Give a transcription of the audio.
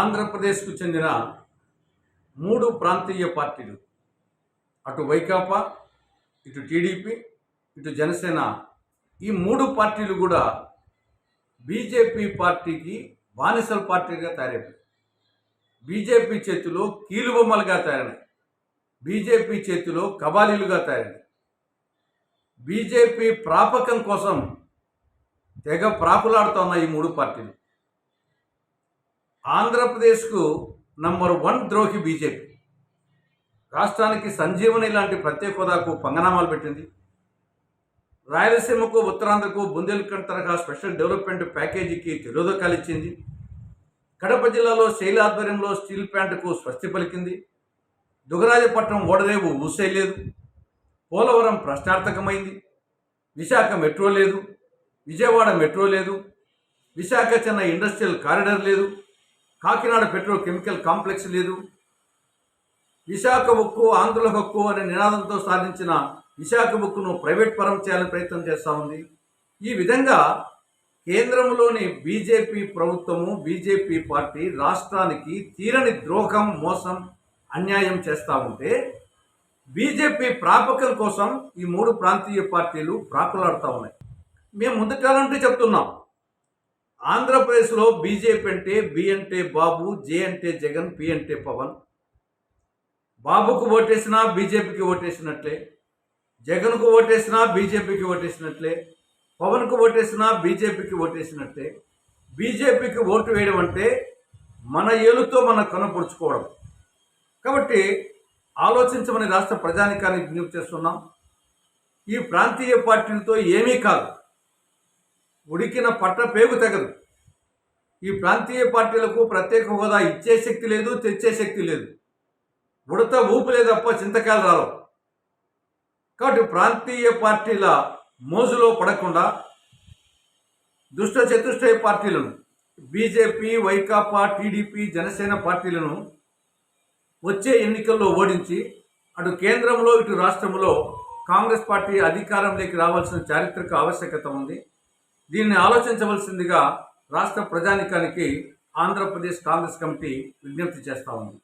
ఆంధ్రప్రదేశ్కు చెందిన మూడు ప్రాంతీయ పార్టీలు. అటు వైకాపా ఇటు టీడీపీ ఇటు జనసేన. ఈ మూడు పార్టీలు కూడా బీజేపీ పార్టీకి బానిసల పార్టీగా తయారైపోయాయి. బీజేపీ చేతిలో కీలుబొమ్మలుగా తయారైనాయి. బీజేపీ చేతిలో కబాలీలుగా తయారైనాయి. బీజేపీ ప్రాపకం కోసం తెగ ప్రాకులాడుతున్న ఈ మూడు పార్టీలు. ఆంధ్రప్రదేశ్కు నంబర్ వన్ ద్రోహి బీజేపీ. రాష్ట్రానికి సంజీవని లాంటి ప్రత్యేక హోదాకు పంగనామాలు పెట్టింది. రాయలసీమకు ఉత్తరాంధ్రకు బుందేల్ఖండ్ తరహా స్పెషల్ డెవలప్మెంట్ ప్యాకేజీకి తిరోధకాలు ఇచ్చింది. కడప జిల్లాలో శైల ఆధ్వర్యంలో స్టీల్ ప్లాంట్కు స్వస్తి పలికింది. దుగరాజపట్నం ఓడరేవు ఊసేయలేదు పోలవరం ప్రశ్నార్థకమైంది. విశాఖ మెట్రో లేదు. విజయవాడ మెట్రో లేదు. విశాఖ చెన్నై ఇండస్ట్రియల్ కారిడార్ లేదు. కాకినాడ పెట్రోకెమికల్ కాంప్లెక్స్ లేదు. విశాఖ ఉక్కు ఆంధ్రుల హక్కు అనే నినాదంతో సాధించిన విశాఖ ఉక్కును ప్రైవేట్ పరం చేయాలని ప్రయత్నం చేస్తూ ఉంది. ఈ విధంగా కేంద్రంలోని బీజేపీ ప్రభుత్వము బీజేపీ పార్టీ రాష్ట్రానికి తీరని ద్రోహం మోసం అన్యాయం చేస్తూ ఉంటే బీజేపీ ప్రాపకం కోసం ఈ మూడు ప్రాంతీయ పార్టీలు ప్రాకులాడుతూ ఉన్నాయి. మేము ముందుకాలంటే చెప్తున్నాం. ఆంధ్రప్రదేశ్లో బీజేపీ అంటే బి అంటే బాబు జే అంటే జగన్ పి అంటే పవన్. బాబుకు ఓటేసినా బీజేపీకి ఓటేసినట్లే జగన్కు ఓటేసినా బీజేపీకి ఓటేసినట్లే పవన్కు ఓటేసినా బీజేపీకి ఓటేసినట్లే. బీజేపీకి ఓటు వేయడం అంటే మన ఏలుతో మనం కనపరుచుకోవడం కాబట్టి ఆలోచించమని రాష్ట్ర ప్రజానికాన్ని విజ్ఞప్తి చేస్తున్నాం. ఈ ప్రాంతీయ పార్టీలతో ఏమీ కాదు. ఉడికిన పట్ట పేగు తెగదు. ఈ ప్రాంతీయ పార్టీలకు ప్రత్యేక హోదా ఇచ్చే శక్తి లేదు తెచ్చే శక్తి లేదు. ఉడత ఊపు లేదప్ప తప్ప చింతకాయలు రావు కాబట్టి ప్రాంతీయ పార్టీల మోజులో పడకుండా దుష్ట చతుష్టయ పార్టీలను బీజేపీ వైకాపా టీడీపీ జనసేన పార్టీలను వచ్చే ఎన్నికల్లో ఓడించి అటు కేంద్రంలో ఇటు రాష్ట్రంలో కాంగ్రెస్ పార్టీ అధికారంలోకి రావాల్సిన చారిత్రక ఆవశ్యకత ఉంది. దీన్ని ఆలోచించవలసిందిగా రాష్ట్ర ప్రజానికానికి ఆంధ్రప్రదేశ్ కాంగ్రెస్ కమిటీ విజ్ఞప్తి చేస్తా ఉంది.